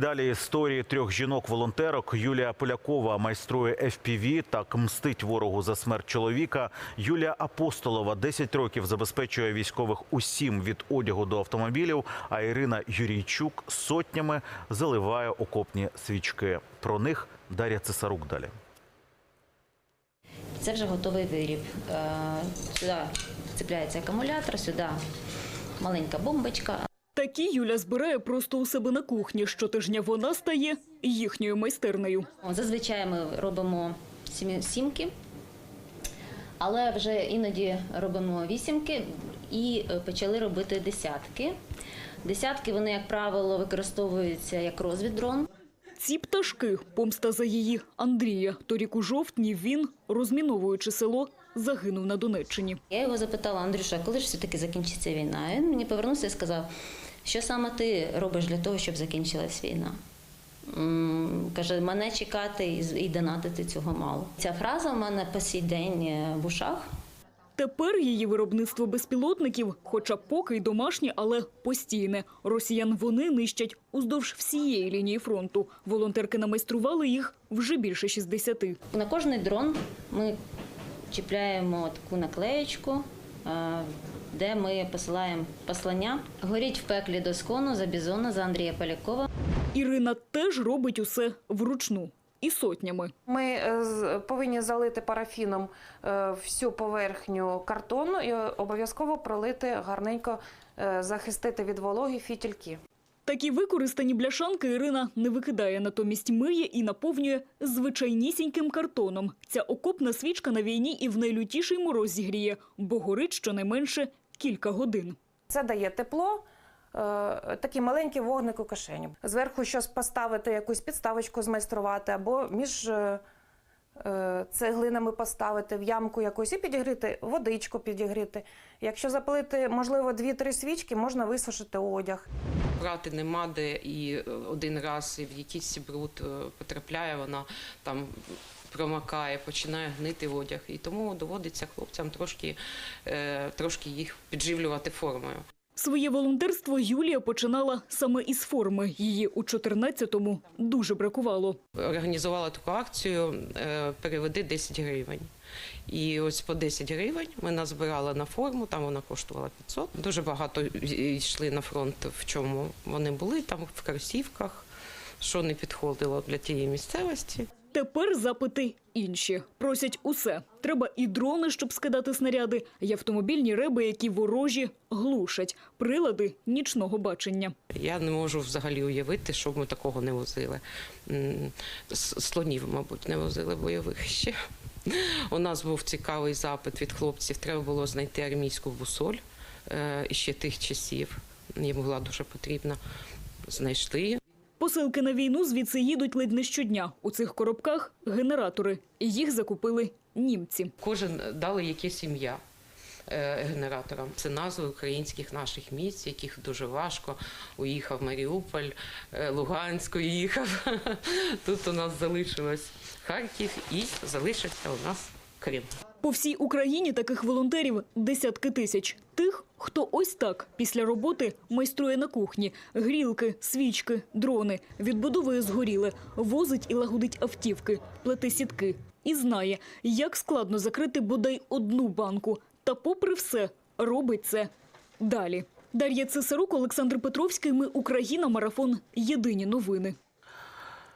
Далі історії трьох жінок-волонтерок. Юлія Полякова майструє FPV, так мстить ворогу за смерть чоловіка. Юлія Апостолова 10 років забезпечує військових усім від одягу до автомобілів. А Ірина Юрійчук сотнями заливає окопні свічки. Про них Дар'я Цесарук далі. Це вже готовий виріб. Е, Сюди цепляється акумулятор, сюди маленька бомбочка. Такі Юля збирає просто у себе на кухні. Щотижня вона стає їхньою майстернею. Зазвичай ми робимо сімки, але вже іноді робимо вісімки і е, почали робити десятки. Десятки вони, як правило, використовуються як розвіддрон. Ці пташки – помста за її Андрія. Торік у жовтні він, розміновуючи село, загинув на Донеччині. Я його запитала, Андрюша, коли ж все-таки закінчиться війна? Він мені повернувся і сказав, що саме ти робиш для того, щоб закінчилась війна. Каже, мене чекати і донатити цього мало. Ця фраза в мене по сій день е, в ушах. Тепер її виробництво безпілотників, хоча поки й домашнє, але постійне. Росіян вони нищать уздовж всієї лінії фронту. Волонтерки намайстрували їх вже більше 60. На кожний дрон ми чіпляємо таку наклеєчку, де ми посилаємо послання. Горіть в пеклі доскону за бізона, за Андрія Полякова. Ірина теж робить усе вручну і сотнями. Ми е, з- повинні залити парафіном е, всю поверхню картону і обов'язково пролити гарненько, е, захистити від вологи фітільки. Такі використані бляшанки Ірина не викидає, натомість миє і наповнює звичайнісіньким картоном. Ця окопна свічка на війні і в найлютіший мороз зігріє, бо горить щонайменше кілька годин. Це дає тепло. е, Такий маленький вогник у кишені. Зверху щось поставити, якусь підставочку змайструвати, або між е, цеглинами поставити в ямку якусь і підігріти, водичку підігріти. Якщо запалити, можливо, дві-три свічки, можна висушити одяг. Брати нема де і е, один раз і в якийсь бруд е, потрапляє, вона там промакає, починає гнити одяг. І тому доводиться хлопцям трошки, е, трошки їх підживлювати формою. Своє волонтерство Юлія починала саме із форми. Її у 14-му дуже бракувало. Організувала таку акцію е, переведи 10 гривень. І ось по 10 гривень ми назбирали на форму, там вона коштувала 500. Дуже багато йшли на фронт, в чому вони були, там в кросівках, що не підходило для тієї місцевості. Тепер запити інші. Просять усе. Треба і дрони, щоб скидати снаряди, і автомобільні реби, які ворожі глушать, прилади нічного бачення. Я не можу взагалі уявити, щоб ми такого не возили. Слонів, мабуть, не возили бойових ще. У нас був цікавий запит від хлопців. Треба було знайти армійську бусоль е, ще тих часів. Їм була дуже потрібна. Знайшли. Посилки на війну звідси їдуть ледь не щодня. У цих коробках генератори. Їх закупили німці. Кожен дали якесь ім'я е, генераторам. Це назви українських наших місць, яких дуже важко. Уїхав Маріуполь, е, Луганськ уїхав. Тут у нас залишилось Харків і залишиться у нас Крим. По всій Україні таких волонтерів десятки тисяч. Тих, хто ось так після роботи майструє на кухні, грілки, свічки, дрони, відбудовує згоріле, возить і лагодить автівки, плете сітки. І знає, як складно закрити бодай одну банку. Та попри все, робить це далі. Дар'я Цесарук, Олександр Петровський. Ми Україна. Марафон. Єдині новини.